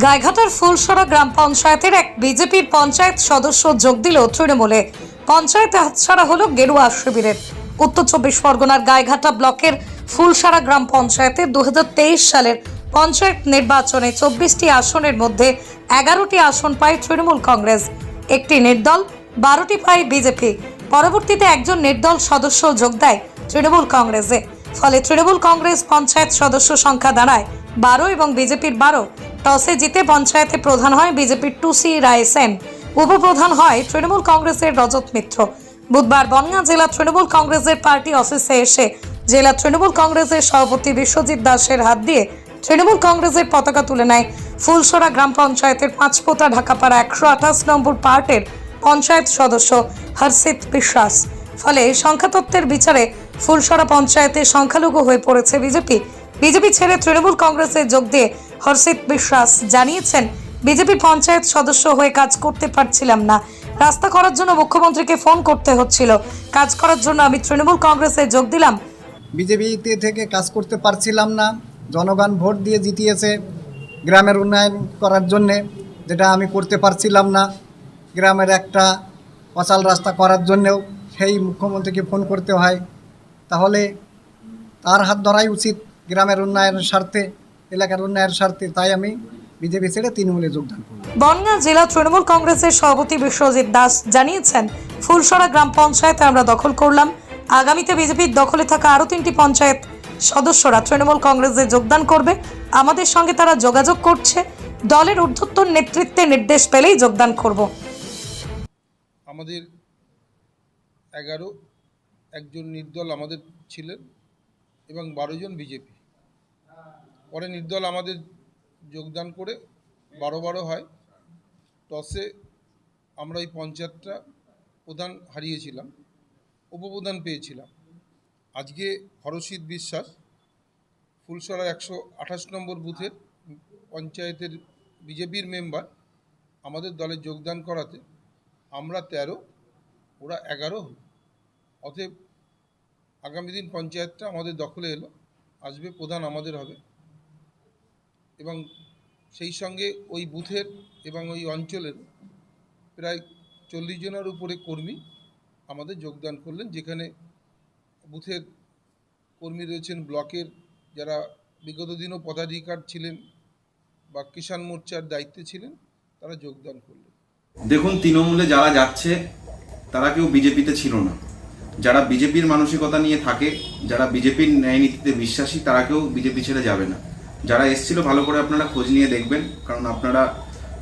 গাইঘাটার ফুলসরা গ্রাম পঞ্চায়েতের এক বিজেপির পঞ্চায়েত সদস্য যোগ দিল তৃণমূলে। পঞ্চায়েতে হাতছাড়া হলো গেরুয়া শিবিরের। উত্তর চব্বিশ পরগনার গাইঘাটা ব্লকের ফুলসারা গ্রাম পঞ্চায়েতে দু হাজার তেইশ সালের পঞ্চায়েত নির্বাচনে চব্বিশটি আসনের মধ্যে এগারোটি আসন পায় তৃণমূল কংগ্রেস। একটি নির্দল, বারোটি পায় বিজেপি। পরবর্তীতে একজন নির্দল সদস্য যোগ দেয় তৃণমূল কংগ্রেসে। ফলে তৃণমূল কংগ্রেস পঞ্চায়েত সদস্য সংখ্যা দাঁড়ায় বারো এবং বিজেপির বারো। টসে জিতে পঞ্চায়েতে প্রধান হয় বিজেপির টুসি রায় সেন। উপপ্রধান হয় তৃণমূল কংগ্রেসের রজত মিত্র। বুধবার বনগাঁ জেলা তৃণমূল কংগ্রেসের পার্টি অফিসে এসে জেলা তৃণমূল কংগ্রেসের সভাপতি বিশ্বজিৎ দাসের হাত দিয়ে তৃণমূল কংগ্রেসের পতাকা তুলে নেয় ফুলসরা গ্রাম পঞ্চায়েতের পাঁচপোতা ঢাকাপাড়া একশো আঠাশ নম্বর পার্টের পঞ্চায়েত সদস্য হর্ষিত বিশ্বাস। ফলে সংখ্যাতত্ত্বের বিচারে ফুলসরা পঞ্চায়েতে সংখ্যালঘু হয়ে পড়েছে বিজেপি। বিজেপি ছেড়ে তৃণমূল কংগ্রেসে যোগ দিয়ে হর্ষিত বিশ্বাস জানিয়েছেন। বিজেপি পঞ্চায়েত সদস্য হয়ে কাজ করতে পারছিলাম না। রাস্তা করার জন্য মুখ্যমন্ত্রীকে ফোন করতে হচ্ছিল। কাজ করার জন্য আমি তৃণমূল কংগ্রেসে যোগ দিলাম। বিজেপিতে থেকে কাজ করতে পারছিলাম না। জনগণ ভোট দিয়ে জিতিয়েছে গ্রামের উন্নয়ন করার জন্যে, যেটা আমি করতে পারছিলাম না। গ্রামের একটা অচাল রাস্তা করার জন্যেও সেই মুখ্যমন্ত্রীকে ফোন করতে হয়। তাহলে তার হাত ধরাই উচিত। গ্রামের উন্নয়নের স্বার্থে এলাকার উন্নয়নের স্বার্থে তাই আমি বিজেপি ছেড়ে তৃণমূলে যোগদান করব। বনগাঁ জেলা তৃণমূল কংগ্রেসের সভাপতি বিশ্বজিৎ দাস জানিয়েছেন ফুলসরা গ্রাম পঞ্চায়েতে আমরা দখল করলাম। আগামীতে বিজেপির দখলে থাকা আরও তিনটি পঞ্চায়েত সদস্যরা তৃণমূল কংগ্রেসে যোগদান করবে। আমাদের সঙ্গে তারা যোগাযোগ করছে। দলের ঊর্ধ্বতন নেতৃত্বে নির্দেশ পেলেই যোগদান করব। আমাদের এগারো একজন নির্দল আমাদের ছিলেন। এবং বারো জন বিজেপি। পরে নির্দল আমাদের যোগদান করে বারো বারো হয়। টসে আমরা এই পঞ্চায়েতটা প্রধান হারিয়েছিলাম, উপপ্রধান পেয়েছিলাম। আজকে হরষিত বিশ্বাস ফুলসরা একশো আঠাশ নম্বর বুথের পঞ্চায়েতের বিজেপির মেম্বার আমাদের দলে যোগদান করাতে আমরা তেরো, ওরা এগারো হলো। অতএব আগামী দিন পঞ্চায়েতটা আমাদের দখলে এলো, আসবে, প্রধান আমাদের হবে। এবং সেই সঙ্গে ওই বুথের এবং ওই অঞ্চলের প্রায় চল্লিশ জনের উপরে কর্মী আমাদের যোগদান করলেন, যেখানে বুথের কর্মী রয়েছেন, ব্লকের যারা বিগত দিনও পদাধিকার ছিলেন বা কিষাণ মোর্চার দায়িত্বে ছিলেন, তারা যোগদান করলেন। দেখুন, তৃণমূলে যারা যাচ্ছে, তারা কেউ বিজেপিতে ছিল না। যারা বিজেপির মানসিকতা নিয়ে থাকে, যারা বিজেপির ন্যায় নীতিতে বিশ্বাসী, তারা কেউ বিজেপি ছেড়ে যাবে না। যারা এসছিল, ভালো করে আপনারা খোঁজ নিয়ে দেখবেন, কারণ আপনারা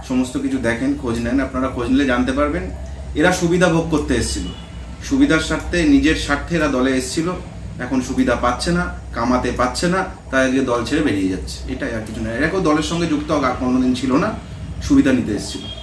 সমস্ত কিছু দেখেন, খোঁজ নেন, আপনারা খোঁজ নিলে জানতে পারবেন, এরা সুবিধা ভোগ করতে এসেছিল। সুবিধার স্বার্থে নিজের স্বার্থে এরা দলে এসেছিল, এখন সুবিধা পাচ্ছে না, কামাতে পাচ্ছে না, তাই আজকে দল ছেড়ে বেরিয়ে যাচ্ছে। এটাই আর কিছু না। এরা কেউ দলের সঙ্গে যুক্ত কোনোদিন ছিল না, সুবিধা নিতে এসেছিল।